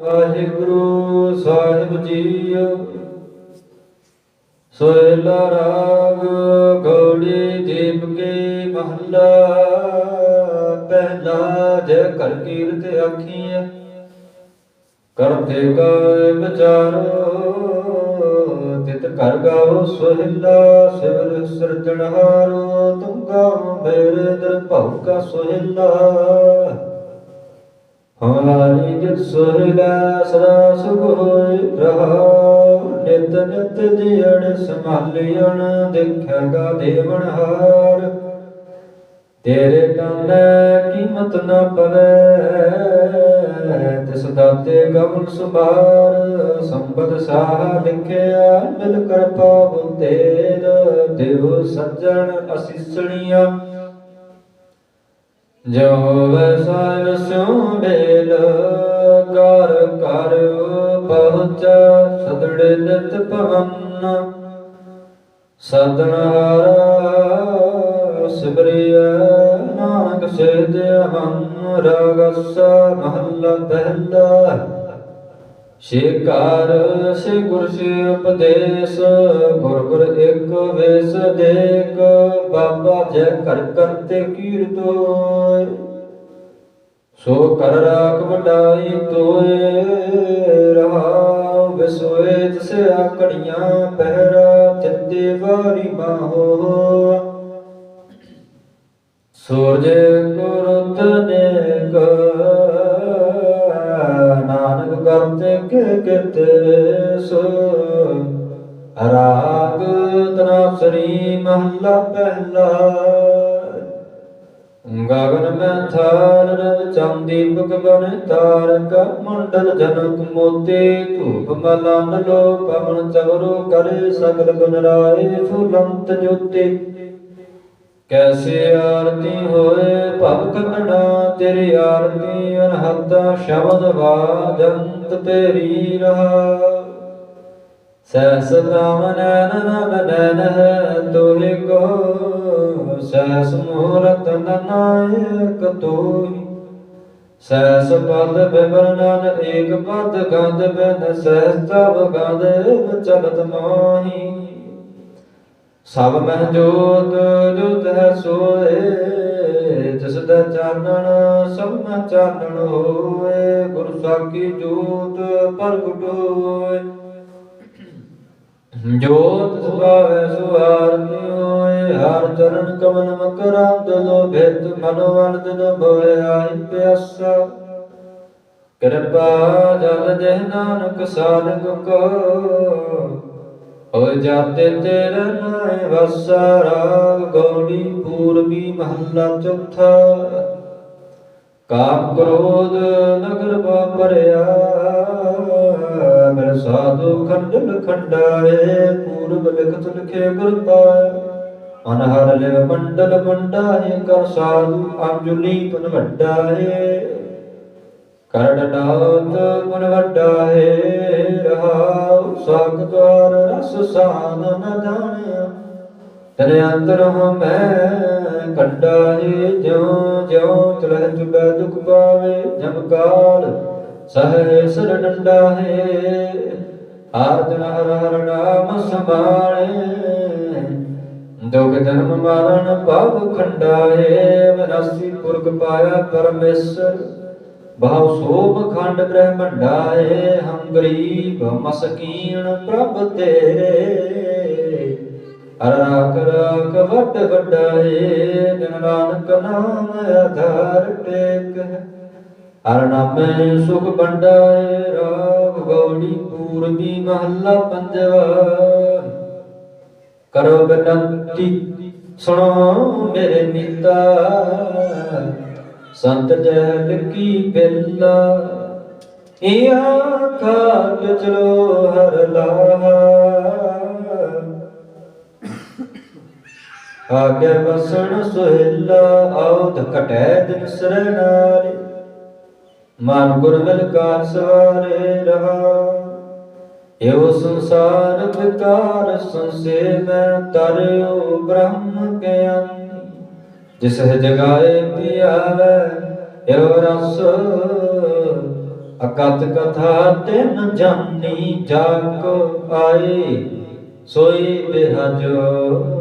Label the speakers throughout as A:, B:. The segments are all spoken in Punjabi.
A: ਵਾਹਿਗੁਰੂ, ਸਾਹਿਬ ਜੀ ਸੋਇਲਾ ਰਾਗ ਗੌੜੀ ਦੀਪ ਕੇ ਮਹੱਲਾ। ਪਹਿਲਾ ਜੈ ਕਰ ਕੀਰਤ ਆਖੀਐ। ਕਰਤੇ ਕਾ ਵਿਚਾਰੋ, ਤਿਤ ਕਰ ਗਾਓ ਸੋਹਿਲਾ। ਸਿਵਰ ਸਿਰਜਣਹਾਰੋ, ਤੁਮ ਗਾਓ ਮੇਰੇ ਦਰ ਭਉ ਕਾ ਸੋਹਿਲਾ। ਹਮਾਰੀ ਜਿਤ ਸੋਹਿਲਾ ਸਦਾ ਸੁਖ ਹੋਇ ਰਹਾ, ਨਿਤ ਨਿਤ ਜੀਣ ਸੰਭਾਲਿਆਣ ਦੇਖੇਗਾ ਦੇਵਨ ਹਾਰ। ਤੇਰੇ ਨਾਮੈ ਕੀਮਤ ਨਾ ਪਵੇ ਤਿਸ ਦਾਤੇ ਗਮਨ ਸੁਭਾਰ। ਸੰਬਦ ਸਾਹ ਲਿਖਿਆ ਮਿਲ ਕਰ ਪਾਵ ਤੇਰ ਦੇਵ ਸੱਜਣ ਅਸੀਸਣੀਆਂ ਜੋ ਵਸਾਇ ਸਿਉ ਬੇਲ, ਕਰ ਕਰ ਪਹੁੰਚ ਸਦੜੇ ਨਿਤ ਪਵਨ। ਸਦਨ ਹਾਰਾ ਸਿਬਰਿਆ ਨਾਨਕ ਸੇਤ ਹਮ ਰਗਸ ਮਹੱਲਾ ਪਹਿਲਾ। ਸ਼ੇਕਾਰ ਸੇ ਗੁਰ ਸੇ ਉਪਦੇਸ਼, ਗੁਰ ਗੁਰ ਇੱਕ ਵੇਸ ਦੇਖ ਜੈ ਕਰ ਕਰਤੇ ਕੀਰਤੋਇ ਸੋ ਕਰ ਰਾਖ ਵਡਾਈ ਤੋਏ ਰਹਾ ਵਿਸੋਏ ਤਿਸੇ ਆਕੜੀਆਂ ਪਹਿਰਾ, ਤਿੱਤੇ ਵਾਰੀ ਬਾਹੋ ਸੂਰਜ ਗੁਰਤ ਨੇ ਨਾਨਕ ਕਰਤੇ ਕੇ ਕਿਤੇ ਸੋ। ਰਾਗ ਤਨਾਸਰੀ ਮਹੱਲਾ ਪਹਿਲਾ। ਗਗਨ ਮੈਂ ਥਾਲ ਰਵ ਚੰਦੀਪਕ ਬਨ ਤਾਰਕ, ਮੰਡਲ ਜਨਕ ਮੋਤੀ ਧੂਪ ਮਲਨ ਲੋ ਪਵਨ ਚਵਰੋ ਕਰੇ ਸਗਲ ਗੁਣ ਰਾਏ ਫੁਲੰਤ ਜੋਤੀ। ਕੈਸੇ ਆਰਤੀ ਹੋਏ ਭਵ ਕਟਣਾ ਤੇਰੀ ਆਰਤੀ ਅਨਹਦ ਸ਼ਬਦ ਵਾਜੰਤ ਤੇਰੀ ਰਹਾ। ਸਹਸ ਨਾਮ ਨੈਨ ਨਨ ਨੈਨ ਪਦ ਬਿਵਰਨਨ ਏਕ ਪਦ ਗੰਧ ਬਿਨ ਸਹਸ ਤਵ ਚਲਤ ਮਾਹੀ ਸਭ ਮਹਿ ਜੋਤ ਜੋਤ ਹੈ ਸੋਏ ਜਿਸ ਦਾ ਚਾਨਣ ਸਭ ਮਹਿ ਚਾਨਣ ਹੋਏ ਗੁਰ ਸਾਖੀ ਜੋਤ ਪ੍ਰਗਟ ਹੋਏ ਜੋਤ ਸੁਭਾਵੈ ਸੁਆਰਤੀ ਹੋਏ, ਹਰ ਚਰਨ ਕਮਲ ਮਕਰਾਂ ਲੋਭਿਤ ਮਨ ਵੰਦ ਨ ਭੋਏ ਆਈ ਪਿਆਸਾ। ਕਿਰਪਾ ਜਲ ਜਹ ਨਾਨਕ, ਸਾਧਕ ਕੋ ਹੋ ਜਾਤੇ ਤੇਰੇ ਨਾਏ, ਵਸਾ ਰਾਗ ਗੌੜੀ, ਪੂਰਬੀ ਮਹੱਲਾ ਚੌਥਾ। ਕਾਮ ਕ੍ਰੋਧ ਨਗਰ ਵਾਪਰਿਆ ਮੇਰੇ ਸਾਧੂ ਖੰਡਲ ਖੰਡਾਏ ਪੂਰਬ ਲਿਖਤ ਲਿਖੇ ਗੁਰ ਪਾਇਆ। ਅਨਹਰ ਲਿਵ ਮੰਡਲ ਮੰਡਾਏ ਕਰ ਸਾਧੂ ਅੰਜੁਲੀ ਪੁਨ ਵੱਡਾਏ। ਕਰੜ ਨਾਤ ਗੁਣ ਵੱਡਾਏ, ਰਹਾਉ ਸਾਖਦਾਰ ਰਸ ਸਾਨ ਨ ਜਾਣਿਆ। ਤੇਰੇ ਅੰਦਰ ਹੋ ਮੈਂ ਕੱਢਾਏ ਜਿਉ ਜਿਉ ਚਲਹਿ ਚੁਬੈ ਦੁਖ ਪਾਵੇ ਜਮ ਕਾਲ ਸਹਿ ਸਰ ਡੰਡਾ ਹੈ। ਹਰ ਦਿਨ ਹਰ ਹਰ ਨਾਮ ਸੰਭਾਲੇ। ਦੁਖ ਜਨਮ ਮਾਰਨ ਭਵ ਖੰਡਾਏ। ਵਿਨਾਸੀ ਪੁਰਖ ਪਾਇਆ ਪਰਮੇਸ਼ਰ ਬਹੁ ਸੋਭ ਖੰਡ ਬ੍ਰਹਮੰਡਾਏ ਹਮ ਗਰੀਬ ਮਸਕੀਨ ਪ੍ਰਭ ਤੇਰੇ। ਹਰ ਰਾਖ ਰਾਖ ਵੱਡ ਵੱਡਾਏ ਜਨ ਨਾਨਕ ਨਾਮ ਆਧਾਰ ਟੇਕ ਹਰ ਨਾਮੇ ਸੁਖ ਬੰਡਾਏ ਰਾਗ ਗੌੜੀ ਪੂਰਬੀ ਮਹੱਲਾ ਪੰਜਵਾ। ਕਰੋ ਬੇਨਤੀ ਸੁਣੋ ਮੇਰੇ ਨੀਤਾ ਸੰਤ ਜਲ ਕੀ ਬਿੱਲਾ ਇਹ ਆਖਾ ਚਲੋ ਹਰ ਲਾਹਾ ਆਗੇ ਬਸਣ ਸੁਹਿਲਾ ਆਉਦ ਕਟੈ ਦਿਨ ਸਰਨਾਰੇ ਮਨ ਗੁਰ ਮਿਲ ਕਾਰ ਸਵਾਰੇ ਰਹਾ। ਇਹੋ ਸੰਸਾਰ ਵਿਕਾਰ ਸੰਸੇ ਮੈਂ ਤਰਿਓ ਬ੍ਰਹਮ ਗਿਆਨੀ। ਜਿਸ ਹੈ ਜਗਾਏ ਪਿਆਵੇ ਇਹੋ ਰਸ। ਅਕਤ ਕਥਾ ਤਿਨ ਜਾਨੀ ਜਾਗ ਆਏ, ਸੋਈ ਬਿਹਜੋ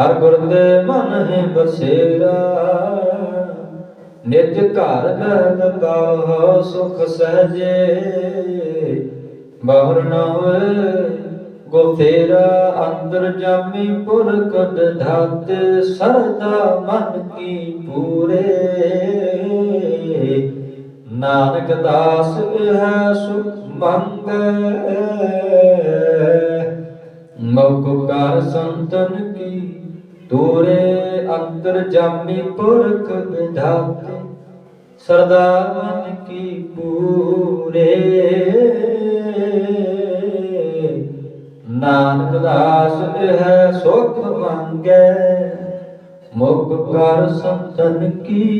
A: ਹਰ ਗੁਰ ਦੇ ਮਨ ਹੈ ਬਸੇਰਾ। ਨਿਜ ਘਰ ਬਹਿ ਪਾਉ ਸੁਖ ਸਹਜੇ। ਬਾਹਰ ਨਾ ਹੋਏ ਗੋ ਤੇਰਾ, ਅੰਦਰ ਜਾਮੀ ਪੁਰਕਤ ਧਾਤ। ਸਰਦਾ ਮਨ ਕੀ ਪੂਰੇ। ਨਾਨਕ ਦਾਸ ਇਹ ਸੁਖ ਮੰਗੈ। ਮੌਕ ਕਰ ਸੰਤਨ ਕੀ, ਦੂਰੇ ਅੰਤਰ ਜਾਮੀ ਪੁਰਖ ਵਿਧਾਤੇ। ਸਰਦਾ ਕੀ ਪੂਰੇ। ਨਾਨਕ ਦਾਸ ਇਹ ਸੁਖ ਮੰਗੈ, ਮੁਖ ਕਰ ਸੰਤਨ ਕੀ,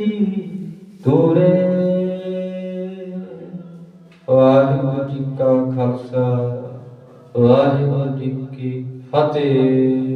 A: ਦੂਰੇ। ਵਾਹਿਗੁਰੂ ਜੀ ਕਾ ਖਾਲਸਾ, ਵਾਹਿਗੁਰੂ ਕੀ ਫਤਿਹ।